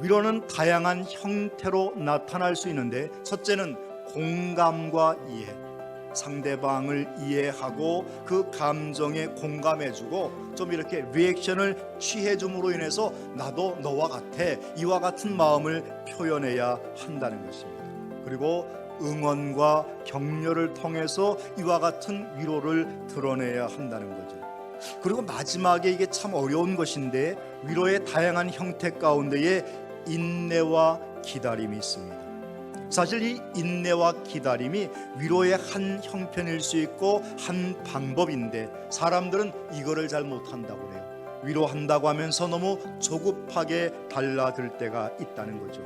위로는 다양한 형태로 나타날 수 있는데 첫째는 공감과 이해. 상대방을 이해하고 그 감정에 공감해주고 좀 이렇게 리액션을 취해줌으로 인해서 나도 너와 같아 이와 같은 마음을 표현해야 한다는 것입니다. 그리고 응원과 격려를 통해서 이와 같은 위로를 드러내야 한다는 거죠. 그리고 마지막에 이게 참 어려운 것인데 위로의 다양한 형태 가운데에 인내와 기다림이 있습니다. 사실 이 인내와 기다림이 위로의 한 형편일 수 있고 한 방법인데 사람들은 이거를 잘 못한다고 그래요. 위로한다고 하면서 너무 조급하게 달라들 때가 있다는 거죠.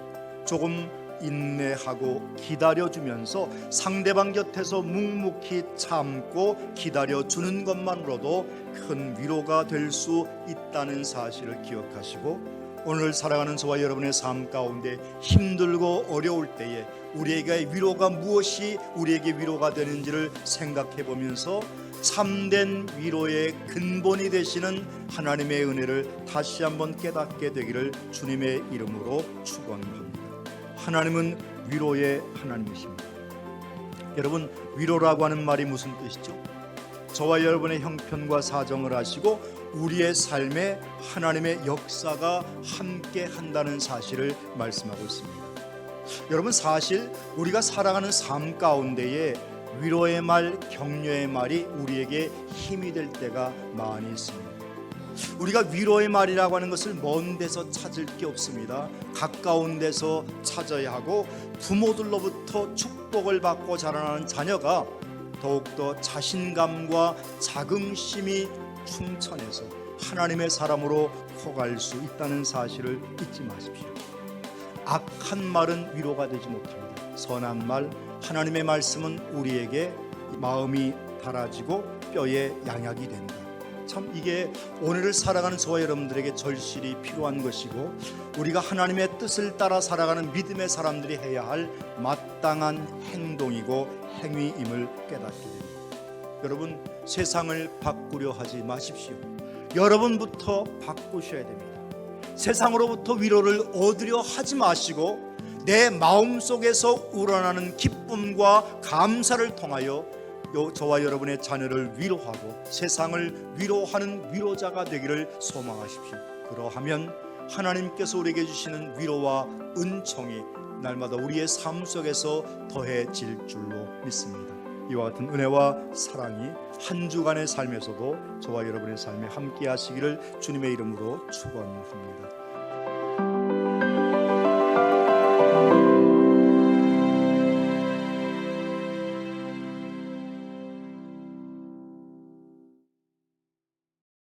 조금 인내하고 기다려주면서 상대방 곁에서 묵묵히 참고 기다려주는 것만으로도 큰 위로가 될 수 있다는 사실을 기억하시고 오늘 살아가는 저와 여러분의 삶 가운데 힘들고 어려울 때에 우리에게 위로가 무엇이 우리에게 위로가 되는지를 생각해 보면서 참된 위로의 근본이 되시는 하나님의 은혜를 다시 한번 깨닫게 되기를 주님의 이름으로 축원합니다. 하나님은 위로의 하나님이십니다. 여러분 위로라고 하는 말이 무슨 뜻이죠? 저와 여러분의 형편과 사정을 아시고 우리의 삶에 하나님의 역사가 함께 한다는 사실을 말씀하고 있습니다. 여러분 사실 우리가 살아가는 삶 가운데에 위로의 말, 격려의 말이 우리에게 힘이 될 때가 많이 있습니다. 우리가 위로의 말이라고 하는 것을 먼 데서 찾을 게 없습니다. 가까운 데서 찾아야 하고 부모들로부터 축복을 받고 자라나는 자녀가 더욱더 자신감과 자긍심이 충천해서 하나님의 사람으로 커갈 수 있다는 사실을 잊지 마십시오. 악한 말은 위로가 되지 못합니다. 선한 말, 하나님의 말씀은 우리에게 마음이 달아지고 뼈에 양약이 된다. 참 이게 오늘을 살아가는 저와 여러분들에게 절실히 필요한 것이고 우리가 하나님의 뜻을 따라 살아가는 믿음의 사람들이 해야 할 마땅한 행동이고 행위임을 깨닫게 됩니다. 여러분 세상을 바꾸려 하지 마십시오. 여러분부터 바꾸셔야 됩니다. 세상으로부터 위로를 얻으려 하지 마시고 내 마음 속에서 우러나는 기쁨과 감사를 통하여 요- 저와 여러분의 자녀를 위로하고 세상을 위로하는 위로자가 되기를 소망하십시오. 그러하면 하나님께서 우리에게 주시는 위로와 은총이 날마다 우리의 삶 속에서 더해질 줄로 믿습니다. 이와 같은 은혜와 사랑이 한 주간의 삶에서도 저와 여러분의 삶에 함께 하시기를 주님의 이름으로 축원합니다.